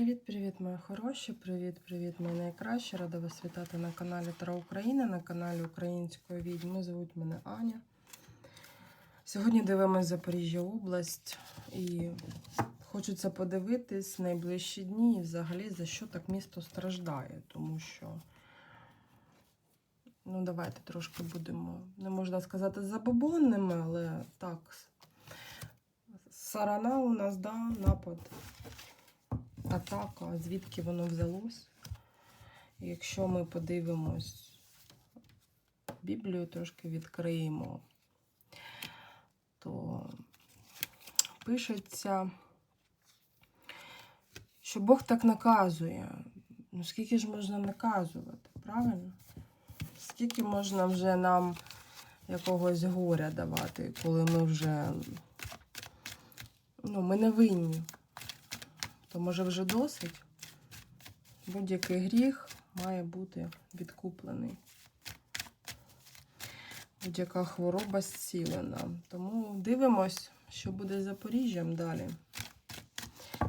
Привіт-привіт, мої хороші! Привіт-привіт, мої найкращі! Рада вас вітати на каналі Тара Україна, на каналі Української відьми. Звуть мене Аня. Сьогодні дивимося Запоріжжя область і хочеться подивитись найближчі дні і взагалі за що так місто страждає, тому що. Ну, давайте трошки будемо, не можна сказати, забобонними, але так. Сарана у нас, да, напад атака, звідки воно взялось. Якщо ми подивимось Біблію, трошки відкриємо, то пишеться, що Бог так наказує. Ну скільки ж можна наказувати, правильно? Скільки можна вже нам якогось горя давати, коли ми вже ну, ми не винні то може вже досить. Будь-який гріх має бути відкуплений. Будь-яка хвороба зцілена. Тому дивимось, що буде з Запоріжжям далі.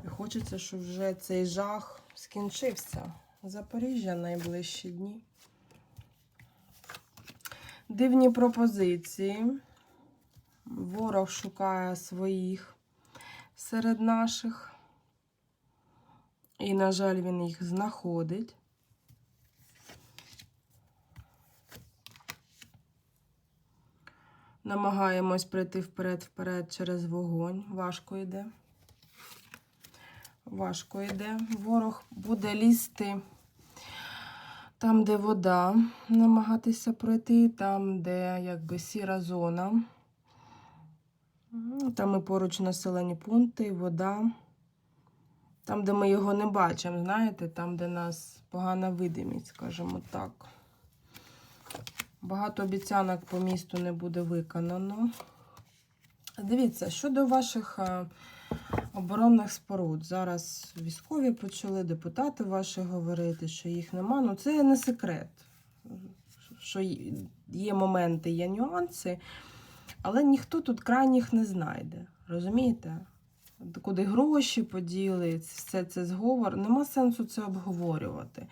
І хочеться, щоб вже цей жах скінчився. Запоріжжя найближчі дні. Дивні пропозиції. Ворог шукає своїх серед наших. І, на жаль, він їх знаходить. Намагаємось прийти вперед-вперед через вогонь. Важко йде. Важко йде. Ворог буде лізти там, де вода, намагатися пройти, там, де якби сіра зона. Там і поруч населені пункти, і вода. Там, де ми його не бачимо, знаєте, там, де нас погана видимість, скажімо так. Багато обіцянок по місту не буде виконано. Дивіться, щодо ваших е, оборонних споруд. Зараз військові почали, депутати ваші говорити, що їх нема. Ну, це не секрет, що є моменти, є нюанси, але ніхто тут крайніх не знайде. Розумієте? Куди гроші поділи, все це зговор. Нема сенсу це обговорювати.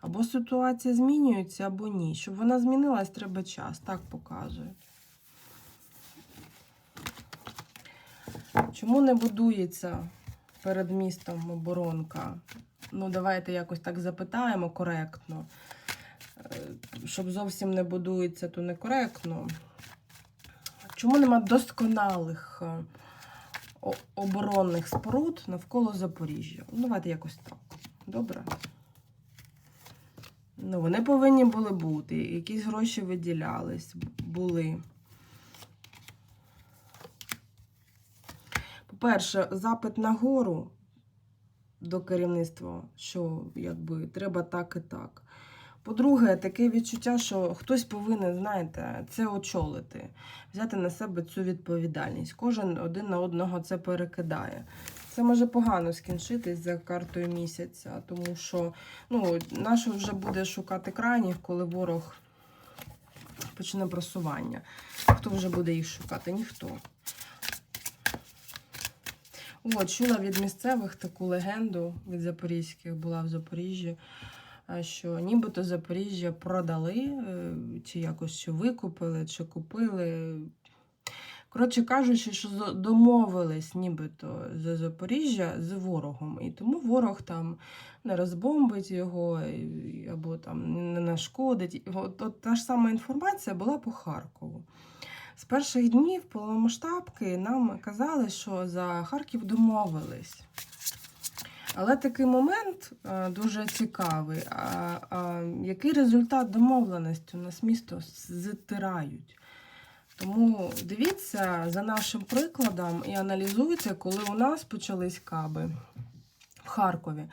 Або ситуація змінюється, або ні. Щоб вона змінилась, треба час. Так показують. Чому не будується перед містом оборонка? Ну, давайте якось так запитаємо коректно. Е, щоб зовсім не будується, то некоректно. Чому нема досконалих е, оборонних споруд навколо Запоріжжя. Ну, давайте якось так. Добре? Ну, Вони повинні були бути. Якісь гроші виділялись, були. По-перше, запит на гору до керівництва, що якби треба так і так. По-друге, таке відчуття, що хтось повинен, знаєте, це очолити, взяти на себе цю відповідальність. Кожен один на одного це перекидає. Це може погано скінчитись за картою місяця, тому що ну, нащо вже буде шукати крайніх, коли ворог почне просування. Хто вже буде їх шукати? Ніхто. О, чула від місцевих таку легенду від запорізьких, була в Запоріжжі що нібито Запоріжжя продали, е, чи якось чи викупили, чи купили. Коротше кажучи, що домовились нібито за Запоріжжя з ворогом. І тому ворог там не розбомбить його або там не нашкодить. От, от Та ж сама інформація була по Харкову. З перших днів повномасштабки нам казали, що за Харків домовились. Але такий момент е, дуже цікавий. А, а, Який результат домовленості у нас місто зтирають? Тому дивіться за нашим прикладом і аналізуйте, коли у нас почались каби в Харкові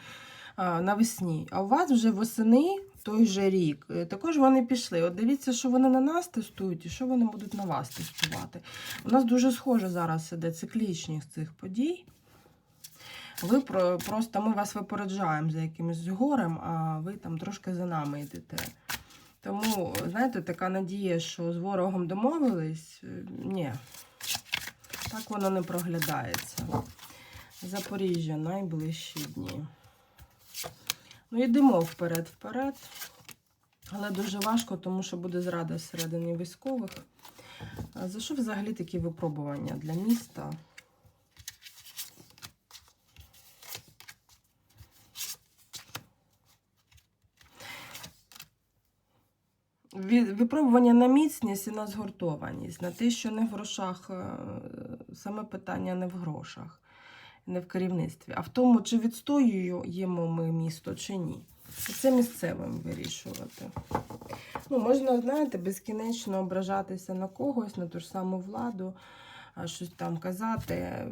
навесні. А у вас вже восени той же рік. Е, також вони пішли. От дивіться, що вони на нас тестують і що вони будуть на вас тестувати. У нас дуже схоже зараз іде циклічність цих подій. Ви просто ми вас випереджаємо за якимось горем, а ви там трошки за нами йдете. Тому, знаєте, така надія, що з ворогом домовились, е, ні, так воно не проглядається. Запоріжжя найближчі дні. Ну, йдемо вперед-вперед. Але дуже важко, тому що буде зрада всередині військових. За що взагалі такі випробування для міста? Випробування на міцність і на згуртованість, на те, що не в грошах, е, саме питання не в грошах, не в керівництві, а в тому, чи відстоюємо ми місто, чи ні. І Це місцевим вирішувати. Ну, можна, знаєте, безкінечно ображатися на когось, на ту ж саму владу, а щось там казати.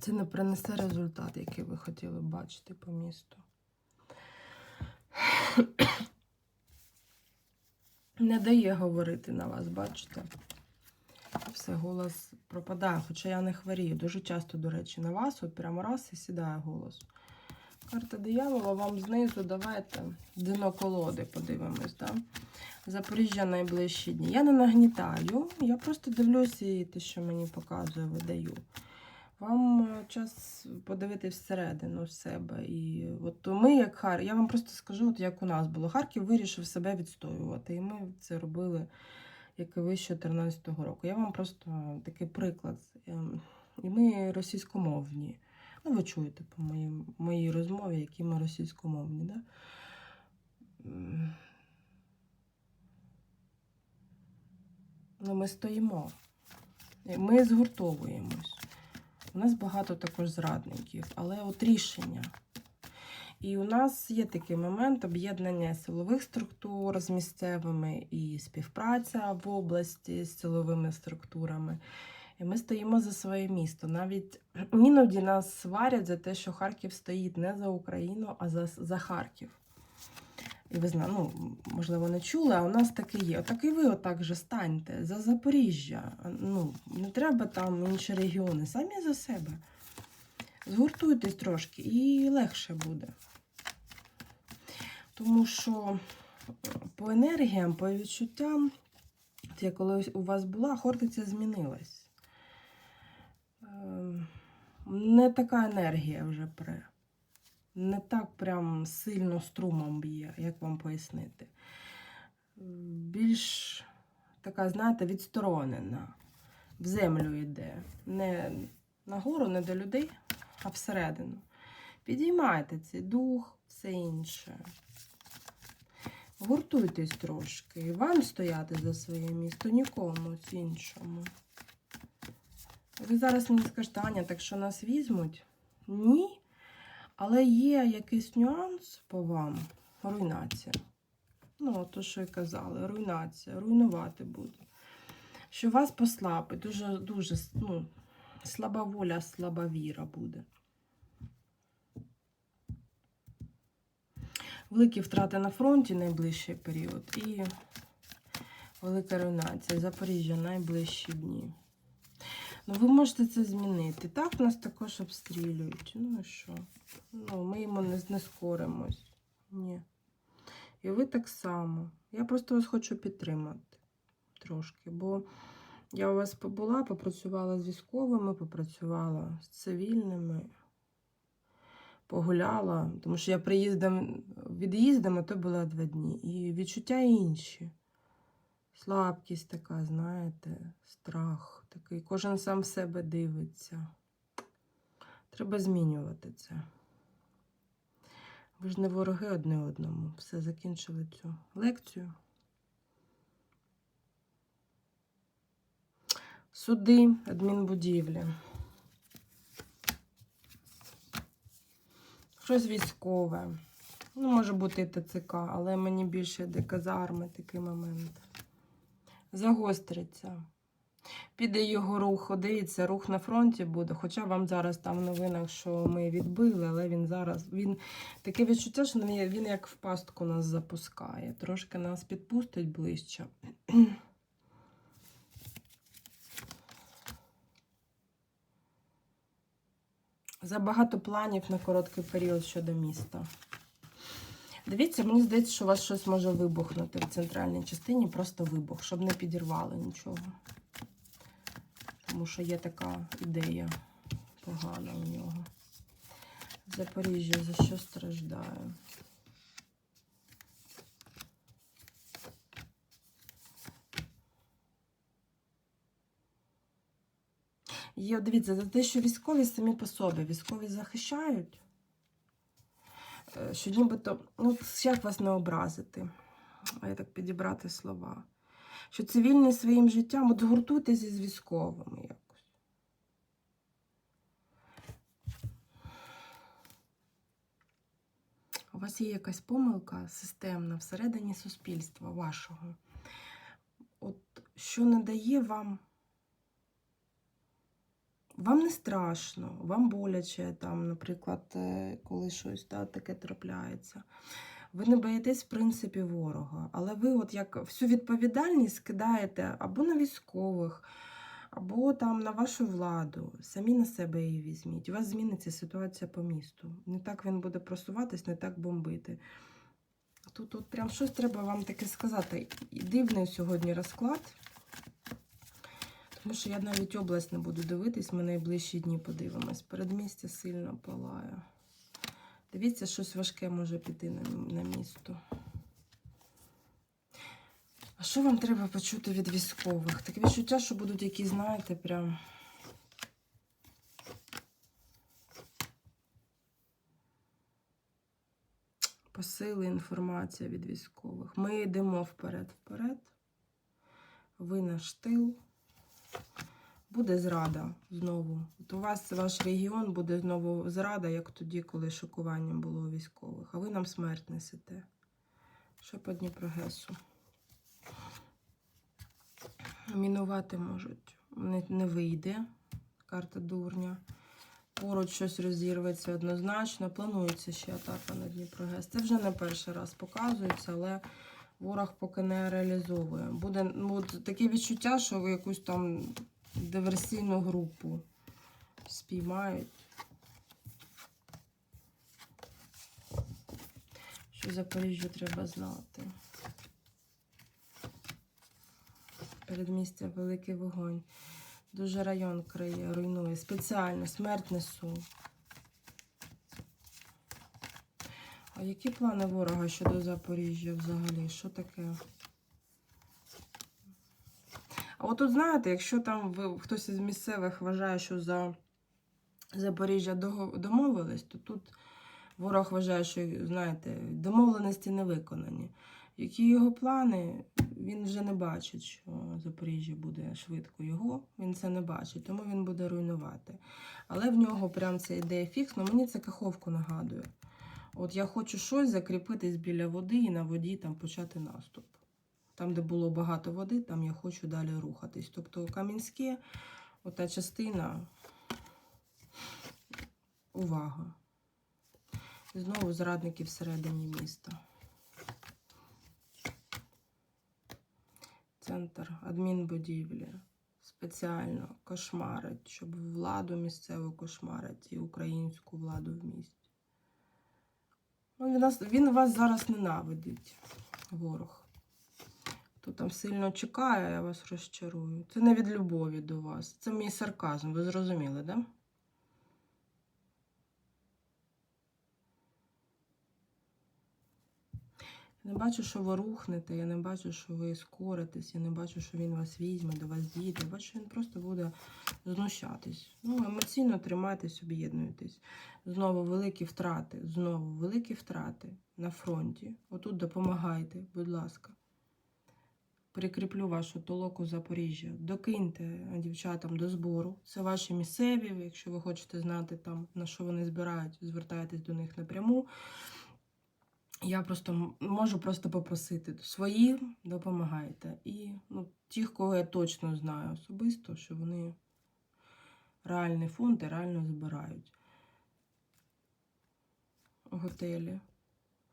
Це не принесе результат, який ви хотіли бачити по місту. Не дає говорити на вас, бачите? Все, голос пропадає, хоча я не хворію. Дуже часто, до речі, на вас, от прямо раз і сідає голос. Карта диявола вам знизу, давайте дно колоди подивимось. Да? Запоріжжя найближчі дні. Я не нагнітаю, я просто дивлюся і те, що мені показує, видаю. Вам е, час подивитись всередину себе. І от ми, як Хар, я вам просто скажу, от як у нас було. Харків вирішив себе відстоювати. І ми це робили, як і ви з 2014 року. Я вам просто такий приклад. Ем, І ми російськомовні. Ну, ви чуєте по моїй, моїй розмові, які ми російськомовні, да? Ну, ми стоїмо. Ми згуртовуємось. У нас багато також зрадників, але от рішення. І у нас є такий момент об'єднання силових структур з місцевими і співпраця в області з силовими структурами. І ми стоїмо за своє місто. Навіть іноді нас сварять за те, що Харків стоїть не за Україну, а за, за Харків. І ви знаєте, ну, можливо, не чули, а у нас таке є. Отак і ви отак же станьте за Запоріжжя. Ну, не треба там інші регіони, самі за себе. Згуртуйтесь трошки і легше буде. Тому що е, по енергіям, по відчуттям, я коли у вас була, Хортиця змінилась. Ем, Не така енергія вже пре. Не так прям сильно струмом б'є, як вам пояснити. Більш така, знаєте, відсторонена. В землю йде. Не нагору, не до людей, а всередину. Підіймайте цей дух, все інше. Гуртуйтесь трошки. І вам стояти за своє місто, нікому іншому. Ви зараз мені скажете, Аня, так що нас візьмуть? Ні. Але є якийсь нюанс по вам. Руйнація. Ну, то, що і казали, руйнація, руйнувати буде. Що вас послабить, дуже, дуже ну, слаба воля, слаба віра буде. Великі втрати на фронті найближчий період і велика руйнація. Запоріжжя найближчі дні. Ну, ви можете це змінити. Так, нас також обстрілюють. Ну і що? Ну, ми йому не, скоримось. Ні. І ви так само. Я просто вас хочу підтримати трошки, бо я у вас побула, попрацювала з військовими, попрацювала з цивільними, погуляла, тому що я приїздом, від'їздом, а то була два дні. І відчуття інші. Слабкість така, знаєте, страх такий. Кожен сам в себе дивиться. Треба змінювати це. Ви ж не вороги одне одному. Все, закінчили цю лекцію. Суди, адмінбудівлі. Щось військове. Ну, може бути і ТЦК, але мені більше йде казарми такий момент. Загостриться. Піде його рух, дивіться, рух на фронті буде. Хоча вам зараз там в новинах, що ми відбили, але він зараз. Він таке відчуття, що він, як в пастку нас запускає. Трошки нас підпустить ближче. Забагато планів на короткий період щодо міста. Дивіться, мені здається, що у вас щось може вибухнути в центральній частині, просто вибух, щоб не підірвало нічого. Тому що є така ідея погана у нього. Запоріжжя за що страждає? Є, дивіться, за те, що військові самі по собі, військові захищають, що нібито, ну, як вас не образити, а я так підібрати слова, що цивільні своїм життям, от гуртуйтеся з військовими якось. У вас є якась помилка системна всередині суспільства вашого. От що не дає вам. Вам не страшно, вам боляче, там, наприклад, е, коли щось да, таке трапляється. Ви не боїтесь, в принципі, ворога, але ви от як всю відповідальність кидаєте або на військових, або там на вашу владу. Самі на себе її візьміть. У вас зміниться ситуація по місту. Не так він буде просуватись, не так бомбити. Тут от прям щось треба вам таке сказати. Дивний сьогодні розклад. Тому що я навіть область не буду дивитись, ми найближчі дні подивимось. Передмістя сильно палає. Дивіться, щось важке може піти на, на місто. А що вам треба почути від військових? Таке відчуття, що будуть якісь, знаєте, прям. Посили інформація від військових. Ми йдемо вперед-вперед. Ви наш тил. Буде зрада знову. От у вас ваш регіон буде знову зрада, як тоді, коли шокування було у військових. А ви нам смерть несете. Що по Дніпрогесу? Мінувати можуть. Не, не вийде. Карта дурня. Поруч щось розірветься однозначно. Планується ще атака на Дніпрогес. Це вже не перший раз показується, але ворог поки не реалізовує. Буде ну, таке відчуття, що ви якусь там диверсійну групу спіймають. Що Запоріжжю треба знати. Передмістя Великий Вогонь. Дуже район криє, руйнує. Спеціально смерть несу. А які плани ворога щодо Запоріжжя взагалі? Що таке? А от тут знаєте, якщо там ви, хтось із місцевих вважає, що за Запоріжжя домовились, то тут ворог вважає, що знаєте, домовленості не виконані. Які його плани, він вже не бачить, що Запоріжжя буде швидко його, він це не бачить, тому він буде руйнувати. Але в нього прям ця ідея фікс, ну мені це каховку нагадує. От я хочу щось закріпитись біля води і на воді там почати наступ. Там, де було багато води, там я хочу далі рухатись. Тобто Кам'янське, ота частина, увага. І знову зрадники всередині міста. Центр адмінбудівлі. Спеціально кошмарить, щоб владу місцеву кошмарить і українську владу в місті. Ну, він, нас, він вас зараз ненавидить, ворог. Хто там сильно чекає, я вас розчарую. Це не від любові до вас. Це мій сарказм, ви зрозуміли, да? Не бачу, що ви рухнете, я не бачу, що ви скоритесь, я не бачу, що він вас візьме, до вас дійде. Я бачу, що він просто буде знущатись. Ну, емоційно тримайтесь, об'єднуйтесь. Знову великі втрати, знову великі втрати на фронті. Отут допомагайте, будь ласка. Прикріплю вашу толоку Запоріжжя. Докиньте дівчатам до збору. Це ваші місцеві. Якщо ви хочете знати, там, на що вони збирають, звертайтесь до них напряму. Я просто можу просто попросити свої допомагайте. І ну, ті, кого я точно знаю особисто, що вони реальний фонд і реально збирають. Готелі,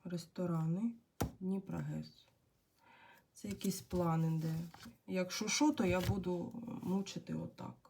ресторани, Дніпрогес. Це якісь плани, де якщо що, то я буду мучити отак.